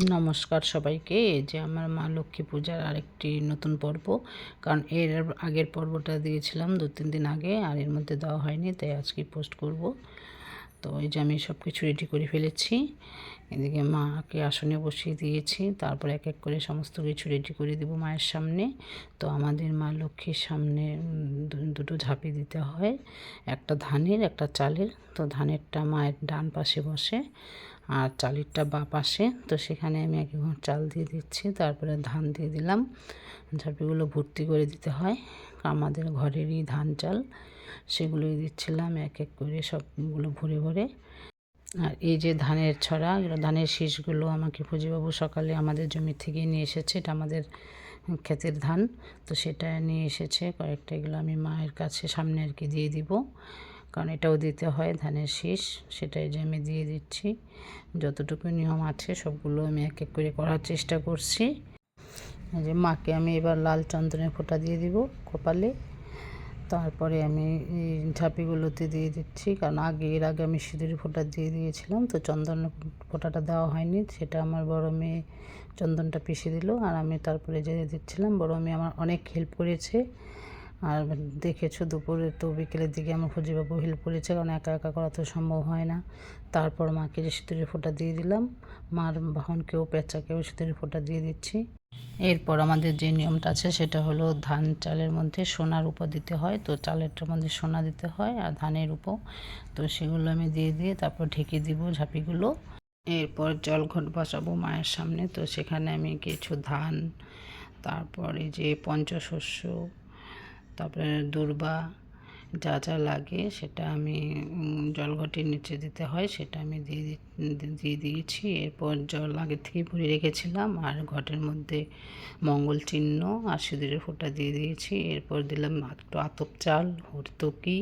নমস্কার সবাইকে। যে আমার মা লক্ষ্মী পূজার আরেকটি নতুন পর্ব। কারণ এর আগের পর্বটা দিয়েছিলাম দু, তিন দিন আগে, আর এর মধ্যে দেওয়া হয়নি, তাই আজকে পোস্ট করব। তো এই যে আমি সব কিছু রেডি করে ফেলেছি। এদিকে মাকে আসনে বসিয়ে দিয়েছি, তারপর এক এক করে সমস্ত কিছু রেডি করে দেবো মায়ের সামনে। তো আমাদের মা লক্ষ্মীর সামনে দুটো ঝাঁপি দিতে হয়। একটা ধানের, একটা চালের। তো ধানেরটা মায়ের ডান পাশে বসে। আর চালেরটা বা পাশে। তো সেখানে আমি এক ঘর চাল দিয়ে দিচ্ছি, তারপরে ধান দিয়ে দিলাম। ঝাঁপিগুলো ভর্তি করে দিতে হয়। আমাদের ঘরেরই ধান চাল, সেগুলোই দিচ্ছিলাম এক এক করে সবগুলো ভরে ভরে। আর এই যে ধানের ছড়া ধানের শীষগুলো আমাকে পুঁজিবাবু সকালে আমাদের জমি থেকে নিয়ে এসেছে। এটা আমাদের ক্ষেতের ধান, তো সেটা নিয়ে এসেছে। কয়েকটা এগুলো আমি মায়ের কাছে সামনে আর কি দিয়ে দিব। কারণ এটাও দিতে হয় ধানের শীষ, সেটাই যে আমি দিয়ে দিচ্ছি। যতটুকু নিয়ম আছে সবগুলো আমি এক এক করে করার চেষ্টা করছি। যে মাকে আমি এবার লাল চন্দনের ফোঁটা দিয়ে দিব কপালে। তারপরে আমি ঝাঁপিগুলোতে দিয়ে দিচ্ছি, কারণ আগে, এর আগে আমি সিঁদুরি ফোঁটা দিয়ে দিয়েছিলাম, তো চন্দন ফোঁটাটা দেওয়া হয়নি, সেটা আমার বড় মেয়ে চন্দনটা পিষে দিল। আর আমি তারপরে যে দিচ্ছিলাম, বড় মেয়ে আমার অনেক হেল্প করেছে। আর দেখেছ দুপুরে তো বিকেলের দিকে আমার ফুজিবাবু হেল্প করেছে কারণ একা একা করা তো সম্ভব হয় না। তারপর মাকে যে সিঁদুরের ফোঁটা দিয়ে দিলাম। মার বাহনকেও পেঁচাকেও সিঁদুরের ফোঁটা দিয়ে দিচ্ছি। এরপর আমাদের যে নিয়মটা আছে, সেটা হলো ধান চালের মধ্যে সোনার উপর দিতে হয়। তো চালেরটার মধ্যে সোনা দিতে হয় আর ধানের উপর। তো সেগুলো আমি দিয়ে দিয়ে তারপর ঢেকে দিব ঝাঁপিগুলো। এরপর জল ঘট বসাবো মায়ের সামনে। তো সেখানে আমি কিছু ধান, তারপর যে পঞ্চশস্য তারপরে দূর্বা যা যা লাগে সেটা আমি জলঘটির নিচে দিতে হয়, সেটা আমি দিয়ে দিয়ে দিয়েছি। এরপর জল আগে থেকে ভরে রেখেছিলাম আর ঘটের মধ্যে মঙ্গল চিহ্ন আর সিঁদুরের ফোঁটা দিয়ে দিয়েছি। এরপর দিলাম একটু আতপ চাল, হরতকি,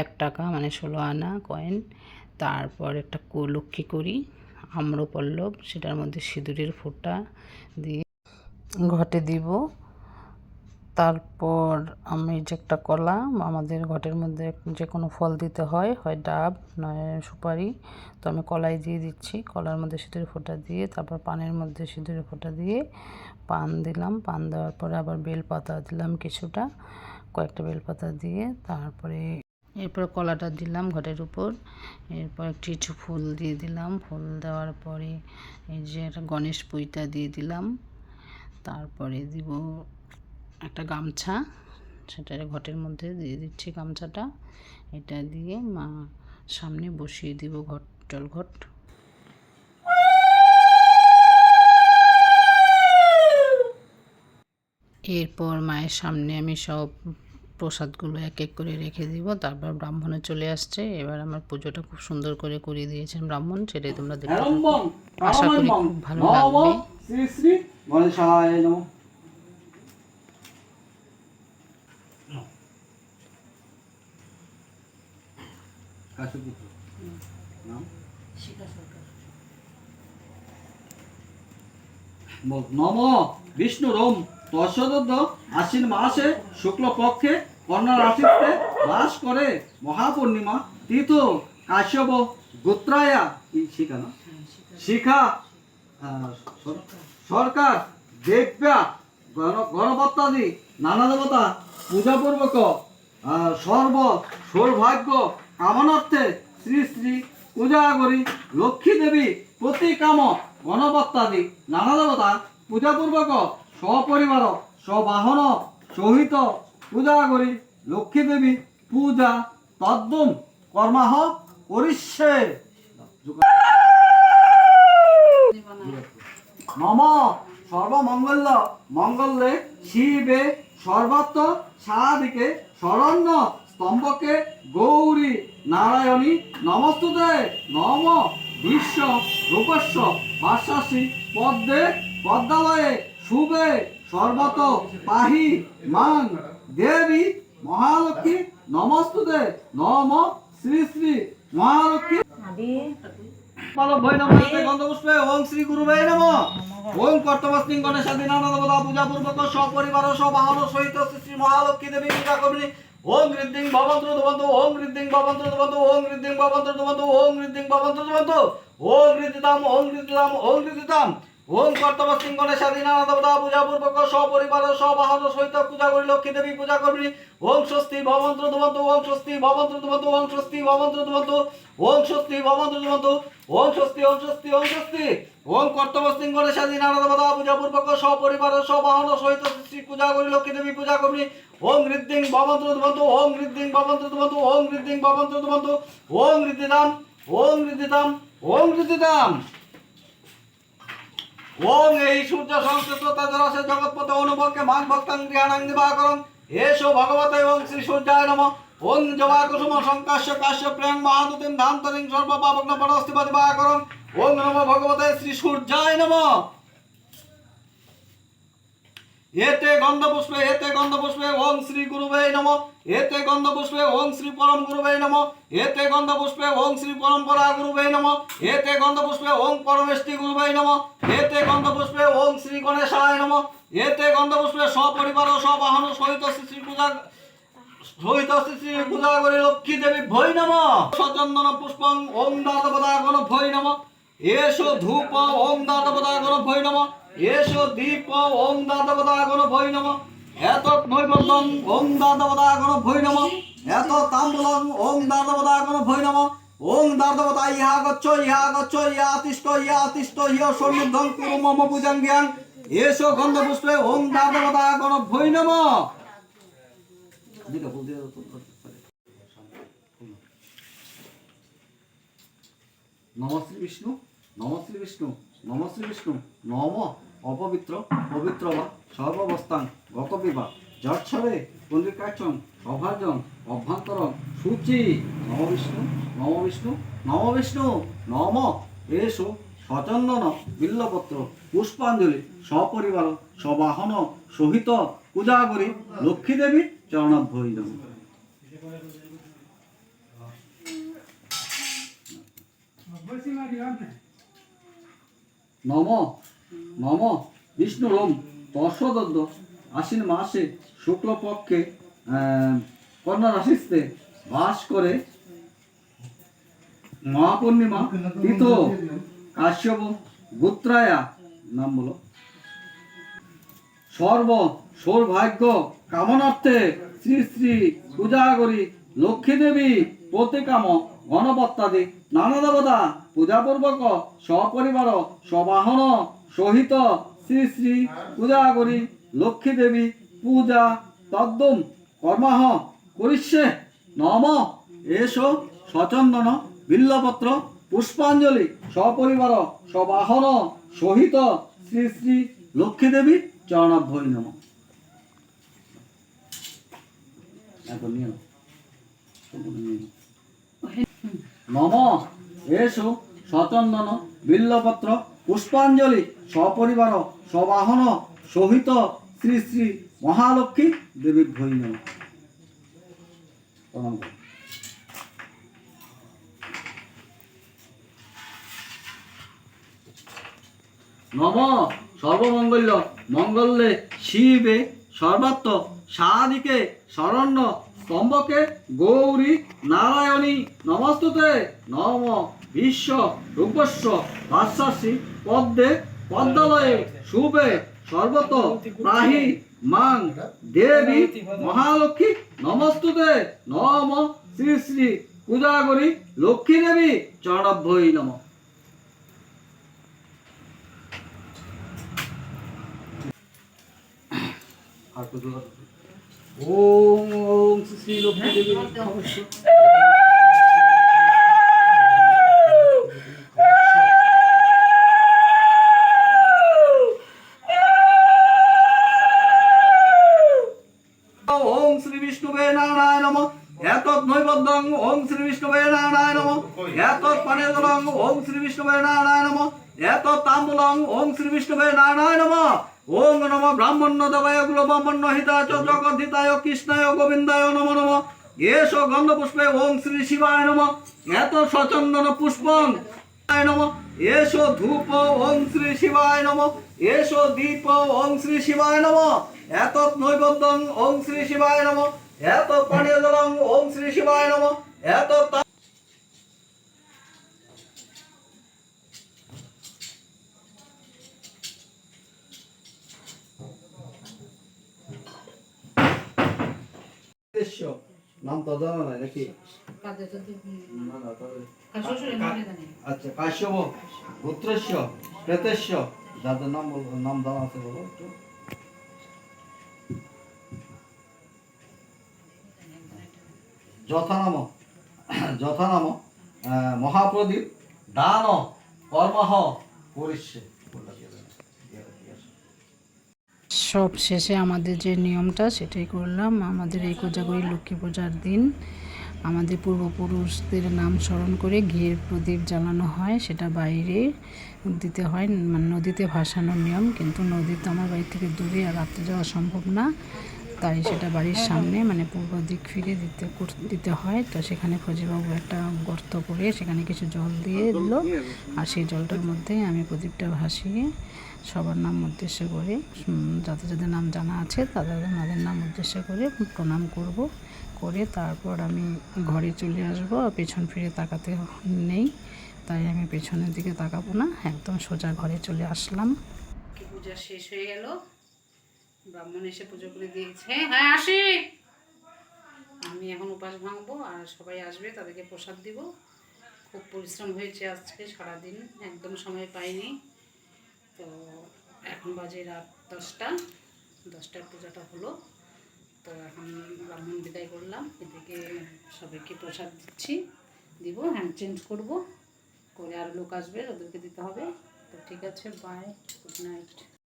এক টাকা মানে ষোলো আনা কয়েন। তারপর একটা লক্ষ্মী করি, আম্রপল্লব, সেটার মধ্যে সিঁদুরের ফোঁটা দিয়ে ঘটে দিব। তারপর আমি যে একটা কলা, আমাদের ঘটের মধ্যে যে কোনো ফল দিতে হয় হয় ডাব, নয় সুপারি, তো আমি কলাই দিয়ে দিচ্ছি। কলার মধ্যে সিঁদুর ফোঁটা দিয়ে, তারপর পানের মধ্যে সিঁদুর ফোঁটা দিয়ে পান দিলাম। পান দেওয়ার পরে আবার বেলপাতা দিলাম কিছুটা, কয়েকটা বেলপাতা দিয়ে, তারপরে এরপর কলাটা দিলাম ঘটের উপর। এরপর কিছু ফুল দিয়ে দিলাম। ফুল দেওয়ার পরে এই যে একটা গণেশ পুইটা দিয়ে দিলাম। তারপরে দিব একটা গামছা সেটা ঘটের মধ্যে দিয়ে দিচ্ছি গামছাটা। এটা দিয়ে মা সামনে বসিয়ে দিব ঘট জলঘট এরপর মায়ের সামনে আমি সব প্রসাদগুলো এক এক করে রেখে দিব। তারপর ব্রাহ্মণে চলে আসছে। এবার আমার পুজোটা খুব সুন্দর করে করিয়ে দিয়েছেন ব্রাহ্মণ সেটাই তোমরা দেখতে আশা করি খুব ভালো লাগবে। শ্রী শ্রী গণেশায় নমঃ? নাম বল, নম বিষ্ণু রোম আশ্বিন মাসে শুক্লপক্ষে কন্যা রাশিতে বাস করে মহাপূর্ণিমা তীর্থ কাশ্যপ গোত্রায়া। শিখা না? শিখা। সরকার দেব্যা গণ- নানা দেবতা পূজাপূর্বক সর্ব সৌভাগ্য কামনার্থে শ্রী শ্রী পূজা করি লক্ষ্মী দেবী প্রতি কাম গণপত্যাদি নানা দেবতা পূজাপূর্বক সপরিবার, সবাহন সহিত পূজা করি লক্ষ্মী দেবী পূজা তদ্দম কর্মাহ করিষ্যে। নম সর্বমঙ্গল মঙ্গলে শিবে সর্বত্র সাদিকে শরণ্য স্তম্ভকে গৌরী নারায়ণী নমস্তুতে নম বিশ্ব রূপস্য ভাষাসী পদ্মে পদ্মালয়ে শুভে সর্বত পাহি মান দেবী মহালক্ষ্মী নমস্তুতে নম শ্রী শ্রী মহালক্ষ্মী। নমস্তে শ্রী গুরুবে নম। ওং কর্তমস্মিং পূজা পূর্বক সপরিবার সবাহন সহিত শ্রী শ্রী মহালক্ষ্মী দেবী পূজা ওং ঋদ্ধিং ভবন্ত ধবন্তু ওং ঋদ্ধিং ভবন্ত ধবন্তু ওং ঋদ্ধিং ভবন্ত ধবন্তু ওং ঋদ্ধিং ভবন্ত ধবন্তু ওং ঋদ্ধিতাম ওং ঋদ্ধিতাম ওং ঋদ্ধিতাম ওং কর্তব্য সিং গণেশ আদি নানা দেবতা পূজা পূর্বক সপরিবার সবাহন সহিত পূজা করি, লক্ষ্মী দেবী পূজা করবি ওং স্বস্তি ভবন্তু ধবন্তু ওং স্বস্তি ভবন্তু ধবন্তু ওং স্বস্তি ভবন্তু ধবন্তু ওং স্বস্তি ভবন্তু ধবন্তু ওং স্বস্তি ওং স্বস্তি ওং স্বস্তি। ওং কর্তব্য সিং গণেশ আদি নানা দেবতা পূজা পূর্বক সপরিবার সবাহন সহিত শ্রী পূজা করি, লক্ষ্মী দেবী পূজা করবি ওং ঋদ্ধিং ভবন্তু ধবন্তু ওং ঋদ্ধিং ভবন্তু ধবন্তু ওং ঋদ্ধিং ভবন্তু ধবন্তু ওং ঋদ্ধিতাম ওং ঋদ্ধিতাম ওং ঋদ্ধিতাম ওং এই সূর্য সংস্কৃত তাজরাসে জগৎপথে অনুভবকে মান ভক্তাং জ্ঞানাং দিবাকরং এসো ভগবতে এবং শ্রী সূর্যায় নম। ওং জবা কুসুম সংকাশ্য কাশ্য প্রিয়ং মহাদুতিম ধান্তরিং সর্ব পাবগ্ন পরস্তিপা দিবাকরং ওং নম ভগবতে শ্রী সূর্যায় নম। এতে গন্ধপুষ্পে এতে গন্ধপুষ্পে ওং শ্রী গুরুবে নম। এতে গন্ধপুষ্পে ওং শ্রী পরম গুরুবে নম। এতে গন্ধপুষ্পে ওং শ্রী পরম্পরা গুরুবে নম। এতে গন্ধপুষ্পে ওং পরমেষ্টি গুরুবে নম। এতে গন্ধপুষ্পে ওং শ্রী গণেশায় নম। এতে গন্ধপুষ্পে সপরিবার ও সবাহন সহিত শ্রী শ্রী পূজা, সহিত শ্রী শ্রী পূজা করি লক্ষ্মী দেবী ভৈ নম। সচন্দন পুষ্পং ওং দাতপদা গণ ভৈ নম। এসো ধূপ ওং দাতপদা গণ ভৈ নম। এসো দীপ ওং দাতপদা গণ ভৈ নম এত নৈবদ্যং ওং দাতপদা গণ ভৈ নম এত তাম্বুলং ওং দাতপদা গণ ভৈ নম ওং দাতপদা ইহা গচ্ছ ইহা গচ্ছ, ইহা তিষ্ঠ ইহা তিষ্ঠ, ইহ সন্নিধং কুরু মম পূজাং জ্ঞান এসো গন্ধ পুষ্পে ওং দাতপদা গণ ভৈ নম দিকে বলতে নম শ্রী বিষ্ণু বিষ্ণু। নম শ্রী বিষ্ণু। নম অপবিত্র পবিত্র বা সর্বাবস্থান গত বিবাহ জর্ছবে পন্ডিকাচন সভার্জন অভ্যন্তরণ সূচি। নম বিষ্ণু নম বিষ্ণু নম বিষ্ণু, নম। এসো, সচন্দন, বিল্লপত্র, পুষ্পাঞ্জলি, সপরিবার, সবাহন, সহিত পূজা করি লক্ষ্মী দেবী চরণাভ্যই নম নম নম বিষ্ণুরম দর্শদদ্দ আশ্বিন মাসে শুক্লপক্ষে কন্যা রাশিতে বাস করে। মহাপূর্ণিমা তীত কাশ্যপ, গুত্রায়া, নাম বলো। সর্ব, সৌভাগ্য কামনার্থে শ্রী শ্রী পূজা করি লক্ষ্মী দেবী প্রতিকাম গণপত্যাদি নানা দেবতা পূজাপূর্বক সপরিবার সবাহন সহিত শ্রী শ্রী পূজা করি লক্ষ্মী দেবী পূজা তদ্দম কর্মাহ করিষ্যে নম এসো সচন্দন বিল্লপত্র পুষ্পাঞ্জলি সপরিবার সবাহন সহিত শ্রী শ্রী লক্ষ্মী দেবী চরণাভ্যই নম। এখন নিয়ে। নম। এসো সচন্দন, বিল্লপত্র, পুষ্পাঞ্জলি, সপরিবার, সবাহন সহিত শ্রী শ্রী মহালক্ষ্মী দেবীর ভৈ নম প্রণাম করো। নম সর্বমঙ্গল্য মঙ্গলে শিবে সর্বাত্ম সাদিকে শরণ্য, স্তম্ভকে গৌরী নারায়ণী, নমস্তুতে, নম বিশ্ব রূপস্ব ভাস্যাসী পদ্মে পদ্মালয়ে শুভে সর্বত প্রাহি মাং দেবী মহালক্ষ্মী নমস্তুতে নম শ্রী শ্রী পূজা করি লক্ষ্মী দেবী চরণাভ্যই নম। ওম ওম শ্রী শ্রী লক্ষ্মী দেবী। নম এত পানেদলং ওম শ্রী বিষ্ণুবে নারায়ণ নম এত তাম্বুলং ওম শ্রী বিষ্ণুবে নারায়ণ নম ওম নম ব্রাহ্মণ্য দেবায়গুলো ব্রাহ্মণ্য হিতায় চ জগদ্ধিতায় কৃষ্ণায় গোবিন্দায় নম নম। এস গন্ধ পুষ্পে ওম শ্রী শিবায় নম। এত সচন্দন পুষ্পং শিবায় নম। এসো ধূপ ওং শ্রী শিবায় নম। এসো দীপ ওং শ্রী শিবায় নম। এত নৈবদ্যং ওং শ্রী শিবায় নম। এত পানীয় জলং ওম শ্রী শিবায় নম এত নাম তো জানা নাই নাকি? আচ্ছা কাশ্যপ গোত্রস্য প্রেতস্য যাদের নাম নাম জানা আছে বলো একটু। যথানাম যথানাম মহাপ্রদীপ, দান, কর্মহ পরিষ্যে সব শেষে আমাদের যে নিয়মটা সেটাই করলাম। আমাদের এই কোজাগরী লক্ষ্মী পূজার দিন আমাদের পূর্বপুরুষদের নাম স্মরণ করে ঘিয়ের প্রদীপ জ্বালানো হয়, সেটা বাইরে দিতে হয় মানে নদীতে ভাসানোর নিয়ম। কিন্তু নদী তো আমার বাড়ি থেকে দূরে আর রাত্রে যাওয়া সম্ভব না, তাই সেটা বাড়ির সামনে মানে পূর্ব দিক ফিরে দিতে দিতে হয়। তো সেখানে ফজিবাবু একটা গর্ত করে সেখানে কিছু জল দিয়ে দিল। আর সেই জলটার মধ্যে আমি প্রদীপটা ভাসিয়ে সবার নাম উদ্দেশ্য করে। যাদের যাদের নাম জানা আছে, তাদের তাদের নাম উদ্দেশ্য করে প্রণাম করব। করে তারপর আমি ঘরে চলে আসব পেছন ফিরে তাকাতে নেই, তাই আমি পেছনের দিকে তাকাবো না। একদম সোজা ঘরে চলে আসলাম। পূজা শেষ হয়ে গেল? ব্রাহ্মণ এসে পুজো করে দিয়েছে। হ্যাঁ আসি! আমি এখন উপাস ভাঙবো, আর সবাই আসবে, তাদেরকে প্রসাদ দিব। খুব পরিশ্রম হয়েছে আজকে, সারাদিন। একদম সময় পাইনি। তো এখন বাজে রাত দশটা। দশটার পূজাটা হলো। তো এখন ব্রাহ্মণ বিদায় করলাম। এদিকে সবাইকে প্রসাদ দিচ্ছি। দিব হ্যান্ড চেঞ্জ করব। করে আর লোক আসবে, ওদেরকে দিতে হবে। তো ঠিক আছে বাই গুড নাইট